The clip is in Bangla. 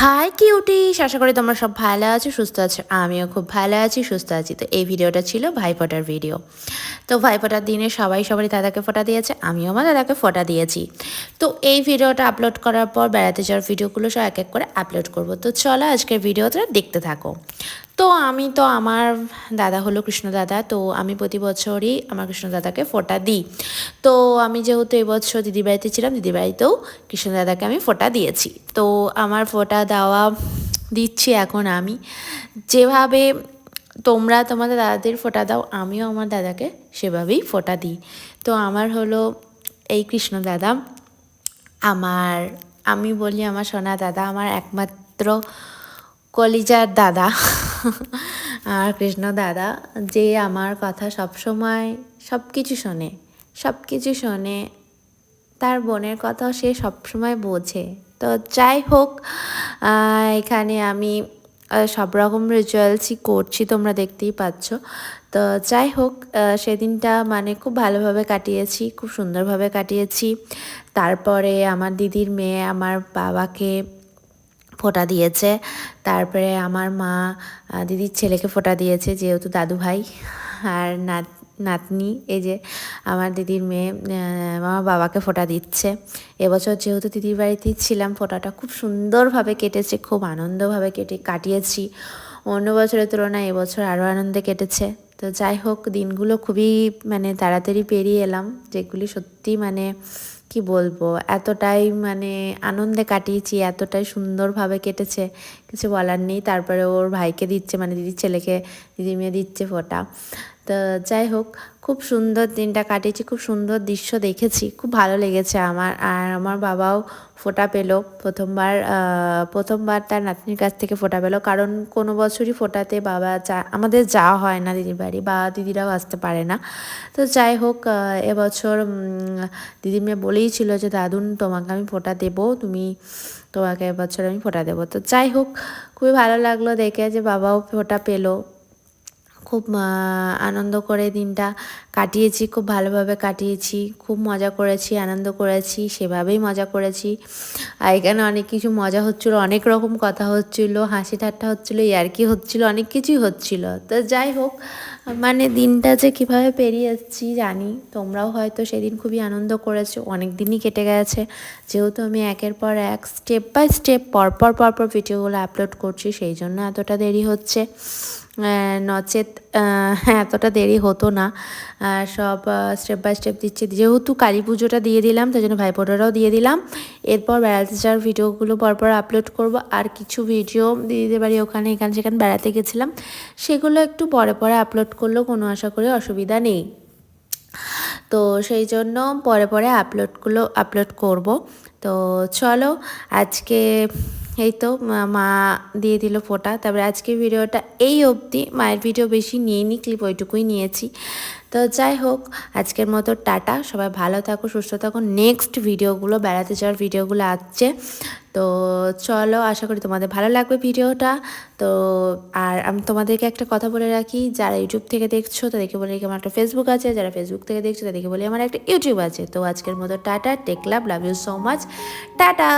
হাই কিউটিস আশা করি তোমরা সব ভালো আছো, সুস্থ আছো। আমিও খুব ভালো আছি, সুস্থ আছি। তো এই ভিডিওটা ছিল ভাইফোঁটার ভিডিও তো ভাইফোঁটার দিনে সবাই সবারই দাদাকে ফোঁটা দিয়েছে, আমিও আমার দাদাকে ফোঁটা দিয়েছি। তো এই ভিডিওটা আপলোড করার পর বেড়াতে যাওয়ার ভিডিওগুলো সব এক এক করে আপলোড করব। তো চলো আজকের ভিডিওটা দেখতে থাকো। তো আমি তো আমার দাদা হলো কৃষ্ণ দাদা, তো আমি প্রতি বছরই আমার কৃষ্ণ দাদাকে ফোঁটা দিই। তো আমি যেহেতু এবছর দিদিবাড়িতে ছিলাম, দিদিবাড়িতেও কৃষ্ণ দাদাকে আমি ফোঁটা দিয়েছি। তো আমার ফোঁটা দেওয়া দিচ্ছি এখন আমি। যেভাবে তোমরা তোমাদের দাদাদের ফোঁটা দাও, আমিও আমার দাদাকে সেভাবেই ফোঁটা দিই। তো আমার হলো এই কৃষ্ণ দাদা, আমার, আমি বলি আমার সোনা দাদা, আমার একমাত্র কলিজার দাদা। আর কৃষ্ণ দাদা, যে আমার কথা সবসময় সব কিছু শোনে। সব কিছু শোনে, তার বোনের কথাও সে সবসময় বোঝে। তো যাই হোক এখানে আমি সব রকম রিচুয়ালসই করছি, তোমরা দেখতেই পাচ্ছ। তো যাই হোক সেদিনটা মানে খুব ভালোভাবে কাটিয়েছি, খুব সুন্দরভাবে কাটিয়েছি। তারপরে আমার দিদির মেয়ে আমার বাবাকে ফোটা দিয়েছে। তারপরে আমার মা দিদির ছেলেকে ফোটা দিয়েছে, যেহেতু দাদু ভাই আর নাত নাতনি, এই যে আমার দিদির মেয়ে আমার বাবাকে ফোঁটা দিচ্ছে। এবছর যেহেতু দিদির বাড়িতেই ছিলাম, ফোঁটাটা খুব সুন্দরভাবে কেটেছে, খুব আনন্দভাবে কেটে কাটিয়েছি। অন্য বছরের তুলনায় এবছর আরও আনন্দে কেটেছে। তো যাই হোক, দিনগুলো খুবই মানে তাড়াতাড়ি পেরিয়ে এলাম, যেগুলি সত্যি মানে কি বলব, এতটাই মানে আনন্দে কাটিয়েছি, এতটাই সুন্দরভাবে কেটেছে, কিছু বলার নেই। তারপরে ওর ভাইকে দিচ্ছে মানে দিদির ছেলেকে, দিদির মেয়ে দিচ্ছে ফোটা। তো যাই হোক, খুব সুন্দর দিনটা কাটিয়েছি, খুব সুন্দর দৃশ্য দেখেছি, খুব ভালো লেগেছে আমার। আর আমার বাবাও ফোটা পেল, প্রথমবার প্রথমবার তার নাতনির কাছ থেকে ফোটা পেল। কারণ কোনো বছরই ফোটাতে বাবা যা আমাদের যাওয়া হয় না দিদির বাড়ি বা দিদিরাও আসতে পারে না। তো যাই হোক এবছর দিদির মেয়ে বলেই ছিল যে, দাদুন, তোমাকে আমি ফোটা দেবো, তুমি, তোমাকে এবছর আমি ফোটা দেবো। তো যাই হোক, খুবই ভালো লাগল দেখে যে বাবাও ফোটা পেল। খুব আনন্দ করে দিনটা কাটিয়েছি, খুব ভালোভাবে কাটিয়েছি, খুব মজা করেছি, আনন্দ করেছি, সেভাবেই মজা করেছি। আর এখানে অনেক কিছু মজা হচ্ছিল, অনেক রকম কথা হচ্ছিল, হাসি ঠাট্টা হচ্ছিল, ইয়ার্কি হচ্ছিল, অনেক কিছুই হচ্ছিল। তো যাই হোক মানে দিনটা যে কীভাবে পেরিয়ে এসেছি জানি, তোমরাও হয়তো সেদিন খুবই আনন্দ করেছ, অনেক দিনই কেটে গেছে। যেহেতু আমি একের পর এক স্টেপ বাই স্টেপ পরপর পরপর ভিডিওগুলো আপলোড করছি, সেই জন্য এতটা দেরি হচ্ছে। নচেত হ্যাঁ এতটা দেরি হতো না। সব স্টেপ বাই স্টেপ দিচ্ছে। যেহেতু কালী পুজোটা দিয়ে দিলাম, তাই জন্য ভাইফোঁটাটাও দিয়ে দিলাম। এরপর বেড়াতে যাওয়ার ভিডিওগুলো পরপর আপলোড করব। আর কিছু ভিডিও দিতে পারি ওখানে, এখানে, সেখানে বেড়াতে গেছিলাম। সেগুলো একটু পরে পরে আপলোড করলেও কোনো আশা করি অসুবিধা নেই। তো সেই জন্য পরে পরে আপলোডগুলো আপলোড করব। তো চলো, আজকে এই তো, মা- দিয়ে দিল ফোটা। তারপরে আজকে ভিডিওটা এই অবধি। মায়ের ভিডিও বেশি নিইনি ক্লিপ ওইটুকুই নিয়েছি। তো যাই হোক, আজকের মতো টাটা। সবাই ভালো থাকো, সুস্থ থাকো। নেক্সট ভিডিওগুলো, বেড়াতে যাওয়ার ভিডিওগুলো আসছে। তো চলো, আশা করি তোমাদের ভালো লাগবে ভিডিওটা। তো আর আমি তোমাদেরকে একটা কথা বলে রাখি। যারা ইউটিউব থেকে দেখছ, তাদেরকে বলে আমার একটা ফেসবুক আছে। যারা ফেসবুক থেকে দেখছ, তাদেরকে বলি আমার একটা ইউটিউব আছে। তো আজকের মতো tata take love love you so much tata!